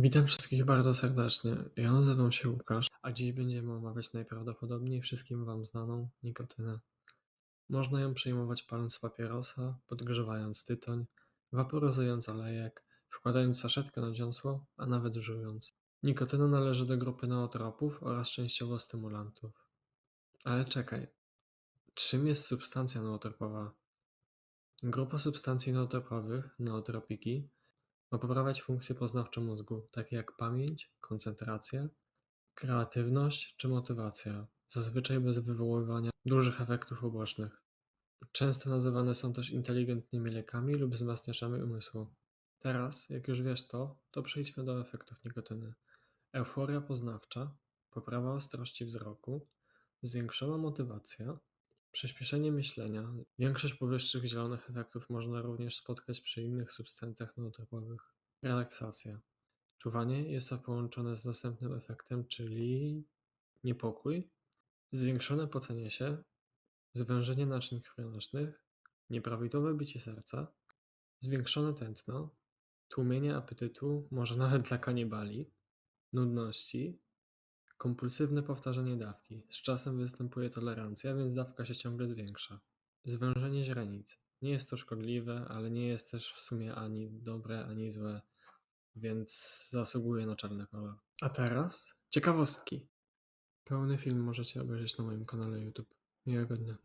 Witam wszystkich bardzo serdecznie. Ja nazywam się Łukasz, a dziś będziemy omawiać najprawdopodobniej wszystkim Wam znaną nikotynę. Można ją przyjmować paląc papierosa, podgrzewając tytoń, waporyzując olejek, wkładając saszetkę na dziąsło, a nawet żując. Nikotyna należy do grupy nootropów oraz częściowo stymulantów. Ale czekaj, czym jest substancja nootropowa? Grupa substancji nootropowych, nootropiki, ma poprawiać funkcje poznawcze mózgu, takie jak pamięć, koncentracja, kreatywność czy motywacja, zazwyczaj bez wywoływania dużych efektów ubocznych. Często nazywane są też inteligentnymi lekami lub wzmacniaczami umysłu. Teraz, jak już wiesz to, to przejdźmy do efektów nikotyny. Euforia poznawcza, poprawa ostrości wzroku, zwiększona motywacja, przyspieszenie myślenia. Większość powyższych zielonych efektów można również spotkać przy innych substancjach nootropowych. Relaksacja. Czuwanie jest to połączone z następnym efektem, czyli niepokój, zwiększone pocenie się, zwężenie naczyń krwionośnych, nieprawidłowe bicie serca, zwiększone tętno, tłumienie apetytu, może nawet dla kanibali, nudności, kompulsywne powtarzanie dawki. Z czasem występuje tolerancja, więc dawka się ciągle zwiększa. Zwężenie źrenic. Nie jest to szkodliwe, ale nie jest też w sumie ani dobre, ani złe, więc zasługuje na czarny kolor. A teraz ciekawostki. Pełny film możecie obejrzeć na moim kanale YouTube. Miłego dnia.